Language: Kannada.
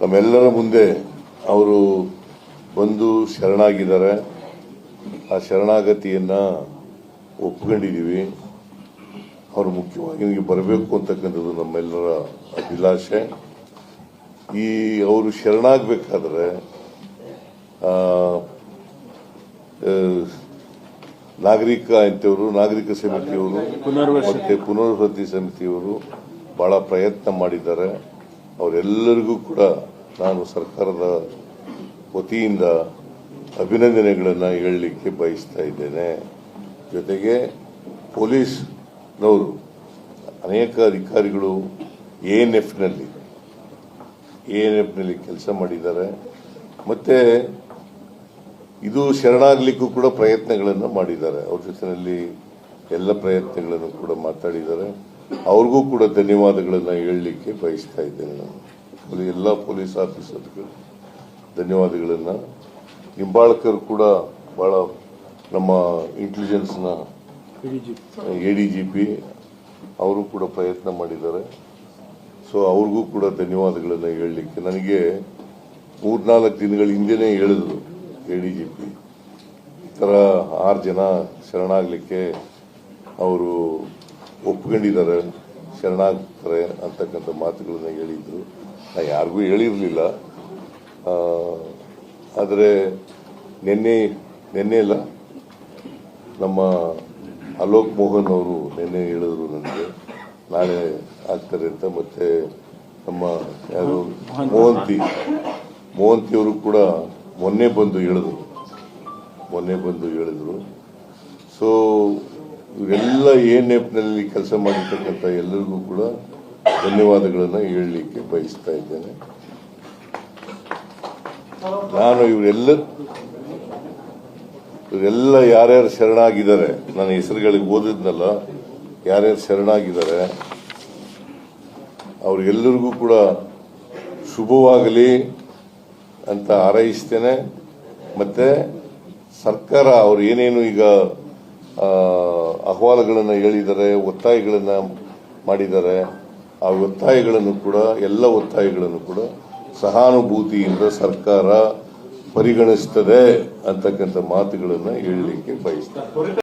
ನಮ್ಮೆಲ್ಲರ ಮುಂದೆ ಅವರು ಬಂದು ಶರಣಾಗಿದ್ದಾರೆ. ಆ ಶರಣಾಗತಿಯನ್ನ ಒಪ್ಕೊಂಡಿದ್ದೀವಿ ಅವರು ಮುಖ್ಯವಾಗಿ ನಿಮಗೆ ಬರಬೇಕು ಅಂತಕ್ಕಂಥದ್ದು ನಮ್ಮೆಲ್ಲರ ಅಭಿಲಾಷೆ. ಈ ಅವರು ಶರಣಾಗಬೇಕಾದ್ರೆ ನಾಗರಿಕ ಅಂತವರು ನಾಗರಿಕ ಸಮಿತಿಯವರು ಮತ್ತೆ ಪುನರ್ವಸತಿ ಸಮಿತಿಯವರು ಬಹಳ ಪ್ರಯತ್ನ ಮಾಡಿದ್ದಾರೆ. ಅವರೆಲ್ಲರಿಗೂ ಕೂಡ ನಾನು ಸರ್ಕಾರದ ವತಿಯಿಂದ ಅಭಿನಂದನೆಗಳನ್ನು ಹೇಳಲಿಕ್ಕೆ ಬಯಸ್ತಾ ಇದ್ದೇನೆ. ಜೊತೆಗೆ ಪೊಲೀಸ್ನವರು ಅನೇಕ ಅಧಿಕಾರಿಗಳು ಎ ಎನ್ ಎಫ್ನಲ್ಲಿ ಎ ಎನ್ ಎಫ್ನಲ್ಲಿ ಕೆಲಸ ಮಾಡಿದ್ದಾರೆ. ಮತ್ತು ಇದು ಶರಣಾಗಲಿಕ್ಕೂ ಕೂಡ ಪ್ರಯತ್ನಗಳನ್ನು ಮಾಡಿದ್ದಾರೆ. ಅವ್ರ ಜೊತೆಯಲ್ಲಿ ಎಲ್ಲ ಪ್ರಯತ್ನಗಳನ್ನು ಕೂಡ ಮಾತಾಡಿದ್ದಾರೆ. ಅವ್ರಿಗೂ ಕೂಡ ಧನ್ಯವಾದಗಳನ್ನು ಹೇಳಲಿಕ್ಕೆ ಬಯಸ್ತಾ ಇದ್ದೇನೆ ನಾನು. ಎಲ್ಲ ಪೊಲೀಸ್ ಆಫೀಸರ್ಗಳು ಧನ್ಯವಾದಗಳನ್ನು. ನಿಂಬಾಳ್ಕರ್ ಕೂಡ ಬಹಳ ನಮ್ಮ ಇಂಟೆಲಿಜೆನ್ಸ್ನ ಎ ಡಿ ಜಿ ಪಿ ಅವರು ಕೂಡ ಪ್ರಯತ್ನ ಮಾಡಿದ್ದಾರೆ. ಸೊ ಅವ್ರಿಗೂ ಕೂಡ ಧನ್ಯವಾದಗಳನ್ನು ಹೇಳಲಿಕ್ಕೆ. ನನಗೆ ಮೂರ್ನಾಲ್ಕು ದಿನಗಳ ಹಿಂದೆನೇ ಹೇಳಿದ್ರು ಎ ಡಿ ಜಿ ಪಿ ಈ ಥರ ಆರು ಜನ ಶರಣಾಗಲಿಕ್ಕೆ ಅವರು ಒಪ್ಕೊಂಡಿದ್ದಾರೆ ಶರಣಾಗ್ತಾರೆ ಅಂತಕ್ಕಂಥ ಮಾತುಗಳನ್ನ ಹೇಳಿದ್ರು. ನಾ ಯಾರಿಗೂ ಹೇಳಿರಲಿಲ್ಲ. ಆದರೆ ನಿನ್ನೆ ನಿನ್ನೆ ಇಲ್ಲ ನಮ್ಮ ಅಲೋಕ್ ಮೋಹನ್ ಅವರು ನಿನ್ನೆ ಹೇಳಿದ್ರು ನನಗೆ. ನಾಳೆ ಆಗ್ತಾರೆ ಅಂತ ಮತ್ತೆ ನಮ್ಮ ಯಾರು? ಮೋಹಂತಿ. ಮೋಹಂತಿ ಅವರು ಕೂಡ ಮೊನ್ನೆ ಬಂದು ಹೇಳಿದ್ರು. ಮೊನ್ನೆ ಬಂದು ಹೇಳಿದ್ರು. ಸೊ ಇವರೆಲ್ಲ ಎ ನೆಪ್ನಲ್ಲಿ ಕೆಲಸ ಮಾಡಿರ್ತಕ್ಕಂಥ ಎಲ್ಲರಿಗೂ ಕೂಡ ಧನ್ಯವಾದಗಳನ್ನು ಹೇಳಲಿಕ್ಕೆ ಬಯಸ್ತಾ ಇದ್ದೇನೆ. ನಾನು ಇವರೆಲ್ಲ ಇವರೆಲ್ಲ ಯಾರ್ಯಾರು ಶರಣಾಗಿದ್ದಾರೆ ನನ್ನ ಹೆಸರುಗಳಿಗೆ ಓದಿದ್ನಲ್ಲ, ಯಾರ್ಯಾರು ಶರಣಾಗಿದ್ದಾರೆ, ಅವ್ರಿಗೆಲ್ಲರಿಗೂ ಕೂಡ ಶುಭವಾಗಲಿ ಅಂತ ಹಾರೈಸ್ತೇನೆ. ಮತ್ತೆ ಸರ್ಕಾರ ಅವ್ರು ಏನೇನು ಈಗ ಅಹವಾಲುಗಳನ್ನು ಹೇಳಿದ್ದಾರೆ ಒತ್ತಾಯಗಳನ್ನು ಮಾಡಿದ್ದಾರೆ ಆ ಒತ್ತಾಯಗಳನ್ನು ಕೂಡ, ಎಲ್ಲ ಒತ್ತಾಯಗಳನ್ನು ಕೂಡ ಸಹಾನುಭೂತಿಯಿಂದ ಸರ್ಕಾರ ಪರಿಗಣಿಸ್ತದೆ ಅಂತಕ್ಕಂಥ ಮಾತುಗಳನ್ನು ಹೇಳಲಿಕ್ಕೆ ಬಯಸ್ತೇನೆ